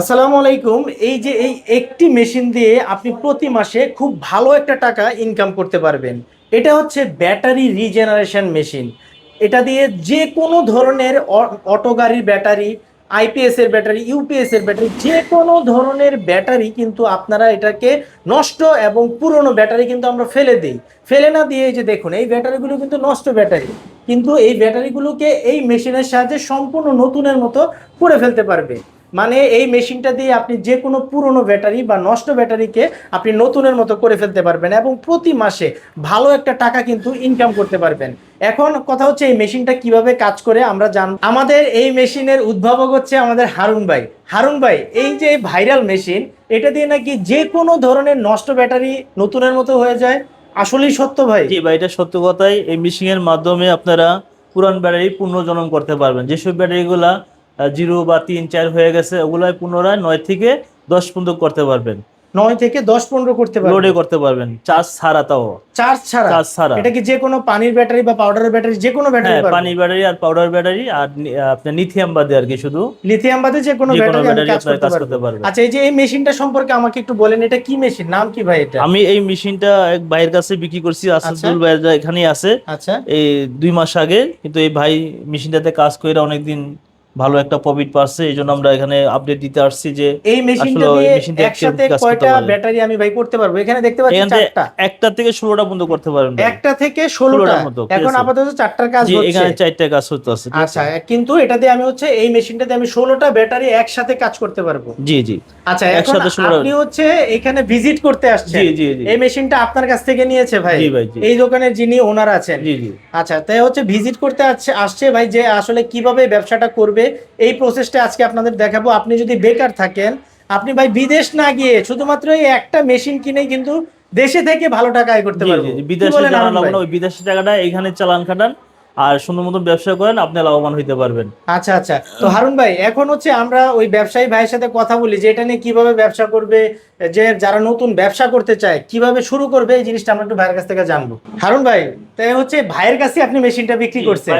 আসসালামু আলাইকুম। এই যে এই একটি মেশিন দিয়ে আপনি প্রতি মাসে খুব ভালো একটা টাকা ইনকাম করতে পারবেন। এটা হচ্ছে ব্যাটারি রিজেনারেশন মেশিন এটা দিয়ে যে কোনো ধরনের অটো গাড়ির ব্যাটারি আইপিএস এর ব্যাটারি ইউপিএস এর ব্যাটারি যে কোনো ধরনের ব্যাটারি কিন্তু আপনারা এটাকে নষ্ট এবং পুরনো ব্যাটারি কিন্তু আমরা ফেলে দিই। ফেলে না দিয়ে এই যে দেখুন, এই ব্যাটারিগুলো কিন্তু নষ্ট ব্যাটারি। কিন্তু এই ব্যাটারিগুলোকে এই মেশিনের সাহায্যে সম্পূর্ণ নতুনের মতো করে ফেলতে পারবে। মানে এই মেশিনটা দিয়ে আপনি যে কোনো পুরনো ব্যাটারি বা নষ্ট ব্যাটারিকে আপনি নতুনের মতো করে ফেলতে পারবেন এবং প্রতি মাসে ভালো একটা টাকা কিন্তু ইনকাম করতে পারবেন। এখন কথা হচ্ছে এই মেশিনটা কীভাবে কাজ করে আমরা জান আমাদের এই মেশিনের উদ্ভাবক হচ্ছে আমাদের হারুন ভাই। হারুন ভাই, এই যে ভাইরাল মেশিন, এটা দিয়ে নাকি যে কোনো ধরনের নষ্ট ব্যাটারি নতুনের মতো হয়ে যায়? আসলেই সত্য ভাই? জি ভাই, এটা সত্য কথাই। এই মেশিনের মাধ্যমে আপনারা পুরান ব্যাটারি পুনর্জনন করতে পারবেন। যেসব ব্যাটারিগুলা জিরো বা তিন, চার হয়ে গেছে, ওগুলাই পুনরায় নয় থেকে দশ পর্যন্ত করতে পারবেন। নয় থেকে দশ পনেরো করতে লোডে করতে পারবেন। চার্জ ছাড়া তাও। চার্জ ছাড়া। চার্জ ছাড়া। এটা কি যে কোনো পানির ব্যাটারি বা পাউডারের ব্যাটারি যে কোনো ব্যাটারি হ্যাঁ পানি ব্যাটারি আর পাউডার ব্যাটারি আর আপনার লিথিয়াম বাদে আর কি শুধু। লিথিয়াম বাদে যে কোনো ব্যাটারি কাজ করতে পারবেন। আচ্ছা এই যে এই মেশিনটা সম্পর্কে আমাকে একটু বলেন এটা কি মেশিন? নাম কি ভাই এটা? আমি এই মেশিনটা এক ভাইয়ের কাছে বিক্রি করছি আসাদুল ভাইয়ের এখানেই আছে। আচ্ছা। এই দুই মাস আগে কিন্তু এই ভাই মেশিনটাতে কাজ করে অনেকদিন ভালো একটা প্রফিট পাচ্ছে এই জন্য আমরা এখানে আপডেট দিতে আসছি যে এই মেশিনটা দিয়ে একসাথে কয়টা ব্যাটারি আমি ভাই করতে পারব? এখানে দেখতে পাচ্ছি চারটা। একটা থেকে ষোলোটা পর্যন্ত করতে একটা থেকে ষোলোটা ষোলোটার মতো, ঠিক এখন আপাতত চারটার কাজ হচ্ছে। এখানে চারটা কাজ আছে? আচ্ছা কিন্তু এটা দিয়ে আমি হচ্ছে এই মেশিনটা দিয়ে আমি ষোলোটা ব্যাটারি একসাথে কাজ করতে পারব। জি জি। আচ্ছা এখন একসাথে 16 আপনি হচ্ছে এখানে ভিজিট করতে আসছেন। জি জি এই মেশিনটা আপনার কাছ থেকে নিয়েছে ভাই। জি ভাই, এই দোকানের যিনি ওনার আছেন। জি জি। আচ্ছা তাই হচ্ছে ভিজিট করতে আসছে আসছে ভাই যে আসলে কীভাবে ব্যবসাটা করবে এই প্রসেসটা আজকে আপনাদের দেখাবো আপনি যদি বেকার থাকেন আপনি ভাই বিদেশ না গিয়ে শুধুমাত্র এই একটা মেশিন কিনে কিন্তু দেশে থেকে ভালো টাকা আয় করতে জি, পারব জি, জি। কি বিদেশে বলেন জানা আনন্দ লাগবে ভাই? না ওই বিদেশি টাকাটা এখানে চালান খাটান আর সুন্দর মতো ব্যবসা করেন আপনি লাভবান হইতে পারবেন। আচ্ছা আচ্ছা। তো হারুন ভাই এখন হচ্ছে আমরা ওই ব্যবসায়ী ভাইয়ের সাথে কথা বলি যে এটা নিয়ে কীভাবে ব্যবসা করবে যে যারা নতুন ব্যবসা করতে চায় কীভাবে শুরু করবে এই জিনিসটা আমরা একটু ভাইয়ের কাছ থেকে জানব। হারুন ভাই তাই হচ্ছে ভাইয়ের কাছে আপনি মেশিনটা বিক্রি করছেন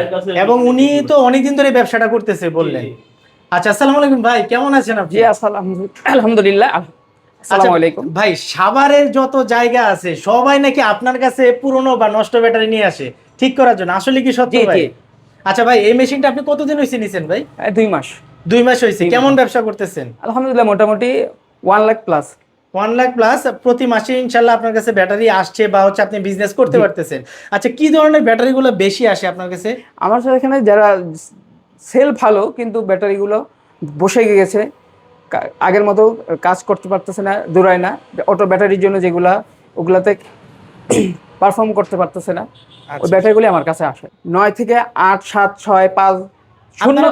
এবং উনি তো অনেকদিন ধরে ব্যবসাটা করতেছে বললেন। আচ্ছা আসসালামু আলাইকুম ভাই কেমন আছেন আপনি? জি আসসালাম আলহামদুলিল্লাহ। আসসালামু আচ্ছা, আলাইকুম। ভাই সাভারের যত জায়গা আছে সবাই নাকি আপনার কাছে পুরনো বা নষ্ট ব্যাটারি নিয়ে আসে। ঠিক করার জন্য। আসলে কি সত্য ভাই? আচ্ছা ভাই এই মেশিনটা আপনি কতদিন হয়েছে নিছেন ভাই? দুই মাস। দুই মাস হয়েছে কেমন ব্যবসা করতেছেন? আলহামদুলিল্লাহ মোটামুটি one lakh plus. One lakh plus প্রতি মাসে ইনশাল্লাহ আপনার কাছে ব্যাটারি আসছে বা হচ্ছে আপনি বিজনেস করতে পারতেছেন। আচ্ছা কি ধরনের ব্যাটারিগুলো বেশি আসে আপনার কাছে? আমার সাথে এখানে যারা সেল ভালো কিন্তু ব্যাটারিগুলো বসে গেছে আগের মতো কাজ করতে পারতেছে না দৌড়ায় না। অটো ব্যাটারির জন্য যেগুলা ওগুলাতে পারফর্ম করতে পারতেছে না ওই আচ্ছা। ব্যাটারিগুলি আমার কাছে আসে নয় থেকে আট সাত ছয় পাঁচ শূন্য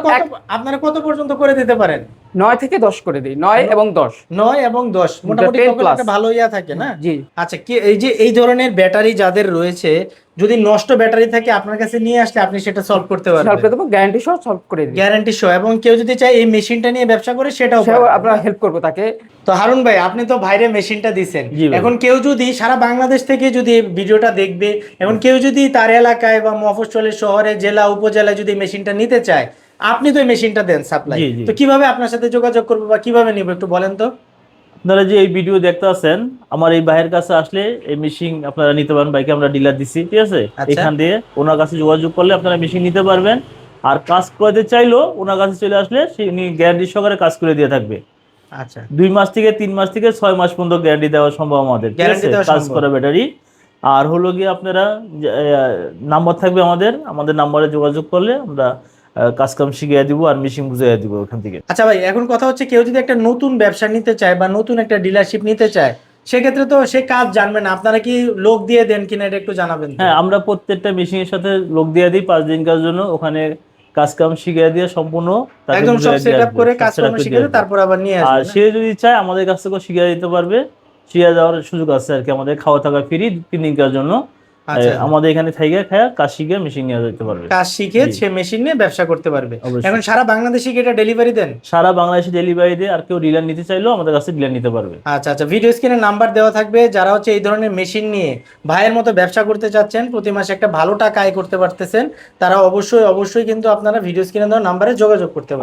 আপনারা কত পর্যন্ত করে দিতে পারেন নয় থেকে দশ করে দিই নয় এবং দশ। নয় এবং দশ মোটামুটি 10 তখন plus। একটা ভালো ইয়া থাকে না? জি। আচ্ছা কি এই যে এই ধরনের ব্যাটারি যাদের রয়েছে যদি নষ্ট ব্যাটারি থাকে আপনার কাছে নিয়ে আসলে আপনি সেটা সলভ করতে সলভ পারবেন। করে দেবো গ্যারান্টি সহ সলভ করে দিই গ্যারান্টি সহ এবং কেউ যদি চায় এই মেশিনটা নিয়ে ব্যবসা করে সেটাও। আমরা হেল্প করব তাকে। তো হারুন ভাই আপনি তো বাইরে মেশিনটা দিছেন। এখন কেউ যদি সারা বাংলাদেশ থেকে যদি ভিডিওটা দেখবে এখন কেউ যদি তার এলাকায় বা মফস্বলের শহরে জেলা উপজেলায় যদি মেশিনটা নিতে চায় আপনি তো এই মেশিনটা দেন সাপ্লাই। তো কীভাবে আপনার সাথে যোগাযোগ করব বা কীভাবে নিব একটু বলেন তো? আপনারা যে এই ভিডিও দেখতে আছেন আমার এই ভাইয়ের কাছে আসলে এই মেশিন আপনারা নিতে পারেন বাইকে আমরা ডিলার দিচ্ছি ঠিক আছে? আচ্ছা। এখান দিয়ে ওনার কাছে যোগাযোগ করলে আপনারা মেশিন নিতে পারবেন। আর কাজ করতে চাইলেও ওনার কাছে চলে আসলে সে উনি গ্যারান্টি সহকারে কাজ করে দিয়ে থাকবে। আচ্ছা। দুই মাস থেকে তিন মাস থেকে ছয় মাস পর্যন্ত গ্যারান্টি দেওয়া সম্ভব আমাদের কাজ করা ব্যাটারি। আর হলো গিয়ে আপনারা নাম্বার থাকবে আমাদের। আমাদের নাম্বারে যোগাযোগ করলে আমরা আহ, কাজ কাম শিখিয়ে দিব আর মেশিন বুঝিয়ে দিব ওখান থেকে। আচ্ছা ভাই এখন কথা হচ্ছে কেউ যদি একটা নতুন ব্যবসা নিতে চায় বা নতুন একটা ডিলারশিপ নিতে চায় সেক্ষেত্রে তো সে কাজ জানবে না। আপনারা কি লোক দিয়ে দেন কিনা এটা একটু জানাবেন হ্যাঁ আমরা প্রত্যেকটা মেশিনের সাথে লোক দিয়ে দিই পাঁচ দিন কাজ জন্য। ওখানে কাজ কাম শিখিয়ে দিয়ে সম্পূর্ণ একদম সব বুঝিয়ে দিয়ে সেট আপ আসবে, করে সব কাজ setup কর্ম করে শিখে দিয়ে তারপর আবার নিয়ে আসবে। আর সে যদি চায় আমাদের কাছ থেকে শিখিয়ে দিতে পারবে। শিখিয়ে যাওয়ার সুযোগ আছে আর কি আমাদের খাওয়া থাকা ফ্রি তিন দিনকার জন্য। আমাদের এখানে থেকে খায় কাজ শিখে মেশিন নিয়ে যেতে পারবে। কাজ শিখে সে মেশিন নিয়ে ব্যবসা করতে পারবে। এখন সারা বাংলাদেশে কি এটা ডেলিভারি দেন? সারা বাংলাদেশে ডেলিভারি দিয়ে আর কেউ ডিলার নিতে চাইলেও আমাদের কাছে ডিলার নিতে পারবে। আচ্ছা আচ্ছা। ভিডিও স্ক্রিনে নাম্বার দেওয়া থাকবে। যারা হচ্ছে এই ধরনের মেশিন নিয়ে ভাইয়ের মতো ব্যবসা করতে চাচ্ছেন প্রতি মাসে একটা ভালো টাকা আয় করতে পারতেছেন তারা অবশ্যই অবশ্যই কিন্তু আপনারা ভিডিও স্ক্রিনে দেওয়া নাম্বারে যোগাযোগ করতে পারেন